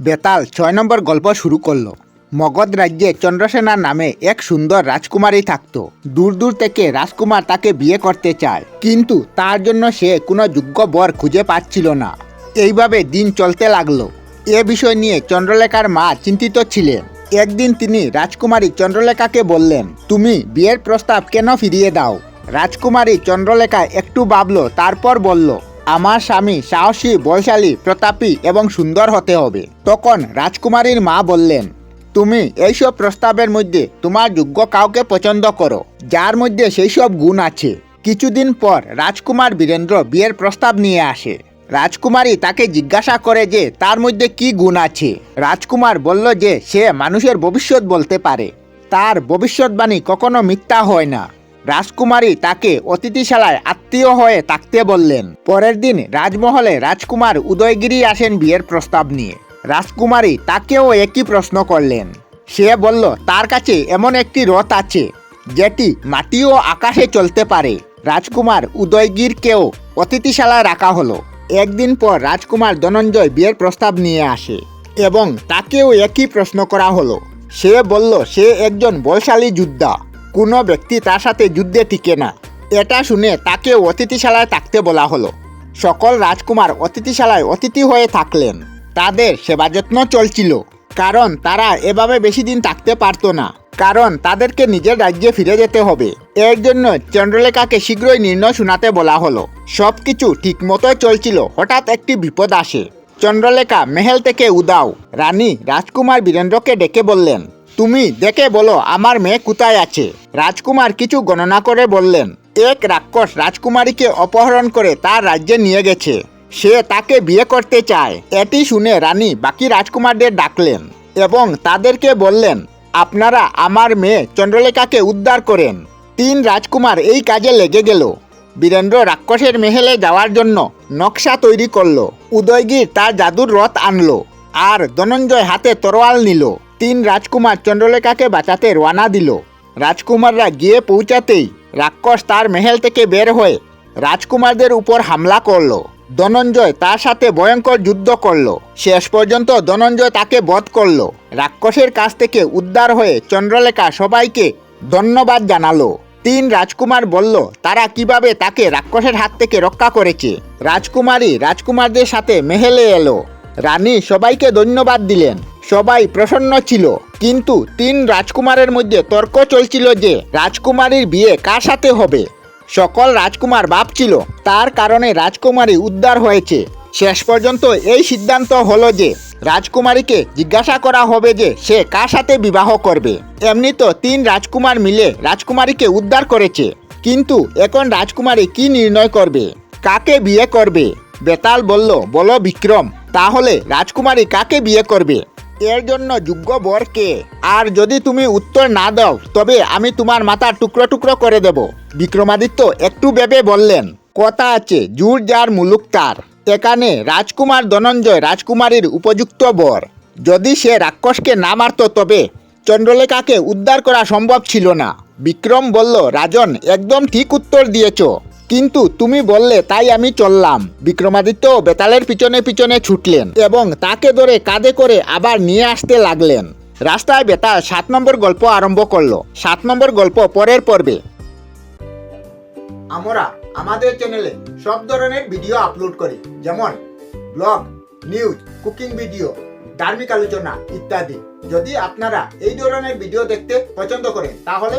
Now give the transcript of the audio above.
বেতাল ছয় নম্বর গল্প শুরু করল। মগধ রাজ্যে চন্দ্রসেনা নামে এক সুন্দর রাজকুমারী থাকত। দূর দূর থেকে রাজকুমার তাকে বিয়ে করতে চায়, কিন্তু তার জন্য সে কোনো যোগ্য বর খুঁজে পাচ্ছিল না। এইভাবে দিন চলতে লাগল। এ বিষয় নিয়ে চন্দ্রলেখার মা চিন্তিত ছিলেন। একদিন তিনি রাজকুমারী চন্দ্রলেখাকে বললেন, তুমি বিয়ের প্রস্তাব কেন ফিরিয়ে দাও? রাজকুমারী চন্দ্রলেখা একটু ভাবলো, তারপর বলল আমার স্বামী সাহসী, বৈশালী, প্রতাপী এবং সুন্দর হতে হবে। তখন রাজকুমারীর মা বললেন, তুমি এইসব প্রস্তাবের মধ্যে তোমার যোগ্য কাউকে পছন্দ করো, যার মধ্যে সেই সব গুণ আছে। কিছুদিন পর রাজকুমার বীরেন্দ্র বিয়ের প্রস্তাব নিয়ে আসে। রাজকুমারী তাকে জিজ্ঞাসা করে যে তার মধ্যে কি গুণ আছে। রাজকুমার বলল যে সে মানুষের ভবিষ্যৎ বলতে পারে। তার ভবিষ্যৎবাণী কখনো মিথ্যা হয় না। রাজকুমারী তাকে অতিথিশালায় আত্মীয় হয়ে থাকতে বললেন। পরের দিন রাজমহলে রাজকুমার উদয়গিরি আসেন বিয়ের প্রস্তাব নিয়ে। রাজকুমারী তাকেও একই প্রশ্ন করলেন। সে বলল, তার কাছে এমন একটি রথ আছে, যেটি মাটি ও আকাশে চলতে পারে। রাজকুমার উদয়গিরকেও অতিথিশালায় রাখা হলো। একদিন পর রাজকুমার ধনঞ্জয় বিয়ের প্রস্তাব নিয়ে আসে এবং তাকেও একই প্রশ্ন করা হলো। সে বলল, সে একজন বলশালী যোদ্ধা। কোনো ব্যক্তি তার সাথে যুদ্ধে টিকে না। এটা শুনে তাকে অতিথিশালায় থাকতে বলা হলো। সকল রাজকুমার অতিথিশালায় অতিথি হয়ে থাকলেন। তাদের সেবা যত্ন চলছিল, কারণ তারা এভাবে বেশি দিন থাকতে পারতো না। কারণ তাদেরকে নিজের রাজ্যে ফিরে যেতে হবে। এর জন্য চন্দ্রলেখাকে শীঘ্রই নির্ণয় শোনাতে বলা হলো। সব কিছু ঠিকমতোই চলছিল, হঠাৎ একটি বিপদ আসে। চন্দ্রলেখা মেহেল থেকে উদাও। রানী রাজকুমার বীরেন্দ্রকে ডেকে বললেন তুমি দেখে বলো, আমার মেয়ে কোথায় আছে? রাজকুমার কিছু গণনা করে বললেন, এক রাক্ষস রাজকুমারীকে অপহরণ করে তার রাজ্যে নিয়ে গেছে। সে তাকে বিয়ে করতে চায়। এটি শুনে রানী বাকি রাজকুমারদের ডাকলেন এবং তাদেরকে বললেন, আপনারা আমার মেয়ে চন্দ্রলেখাকে উদ্ধার করেন। তিন রাজকুমার এই কাজে লেগে গেল। বীরেন্দ্র রাক্ষসের মেহেলে যাওয়ার জন্য নকশা তৈরি করল। উদয়গীর তার জাদুর রথ আনলো। আর ধনঞ্জয় হাতে তরোয়াল নিল। তিন রাজকুমার চন্দ্রলেখাকে বাঁচাতে রওনা দিল। রাজকুমাররা গিয়ে পৌঁছাতেই রাক্ষস তার মেহেল থেকে বের হয়ে রাজকুমারদের উপর হামলা করল। ধনঞ্জয় তার সাথে ভয়ঙ্কর যুদ্ধ করল। শেষ পর্যন্ত ধনঞ্জয় তাকে বধ করল। রাক্ষসের কাছ থেকে উদ্ধার হয়ে চন্দ্রলেখা সবাইকে ধন্যবাদ জানালো। তিন রাজকুমার বলল, তারা কীভাবে তাকে রাক্ষসের হাত থেকে রক্ষা করেছে? রাজকুমারী রাজকুমারদের সাথে মেহেলে এলো। রানী সবাইকে ধন্যবাদ দিলেন। সবাই প্রসন্ন ছিল। কিন্তু তিন রাজকুমারের মধ্যে তর্ক চলছিল যে, রাজকুমারীর বিয়ে কার সাথে হবে? সকল রাজকুমার ভাবছিল তার কারণে রাজকুমারী উদ্ধার হয়েছে। শেষ পর্যন্ত এই সিদ্ধান্ত হলো যে, রাজকুমারীকে জিজ্ঞাসা করা হবে যে, সে কার সাথে বিবাহ করবে। এমনি তো তিন রাজকুমার মিলে রাজকুমারীকে উদ্ধার করেছে। কিন্তু এখন রাজকুমারী কি নির্ণয় করবে? কাকে বিয়ে করবে? বেতাল বলল, বলো বিক্রম, তাহলে রাজকুমারী কাকে বিয়ে করবে? এর জন্য যোগ্য বর কে আর যদি তুমি উত্তর না দাও, তবে আমি তোমার মাথা টুকরো টুকরো করে দেব। বিক্রমাদিত্য একটু ভেবে বললেন, কথা আছে, জুর যার মুলুক তার। এখানে রাজকুমার ধনঞ্জয় রাজকুমারীর উপযুক্ত বর। যদি সে রাক্ষসকে না মারত, তবে চন্দ্রলেখাকে উদ্ধার করা সম্ভব ছিল না। বিক্রম বলল, রাজন, একদম ঠিক উত্তর দিয়েছ। কিন্তু তুমি বললে তাই আমি চললাম। বিক্রমাদিত্য বেতালের পিছনে পিছনে ছুটলেন এবং তাকে ধরে কাঁধে করে আবার নিয়ে আসতে লাগলেন। রাস্তায় বেতাল সাত নম্বর গল্প আরম্ভ করল। সাত নম্বর গল্প পরের পর্বে। আমরা আমাদের চ্যানেলে সব ধরনের ভিডিও আপলোড করি, যেমন ব্লগ, নিউজ, কুকিং ভিডিও, ধার্মিক আলোচনা ইত্যাদি। যদি আপনারা এই ধরনের ভিডিও দেখতে পছন্দ করেন, তাহলে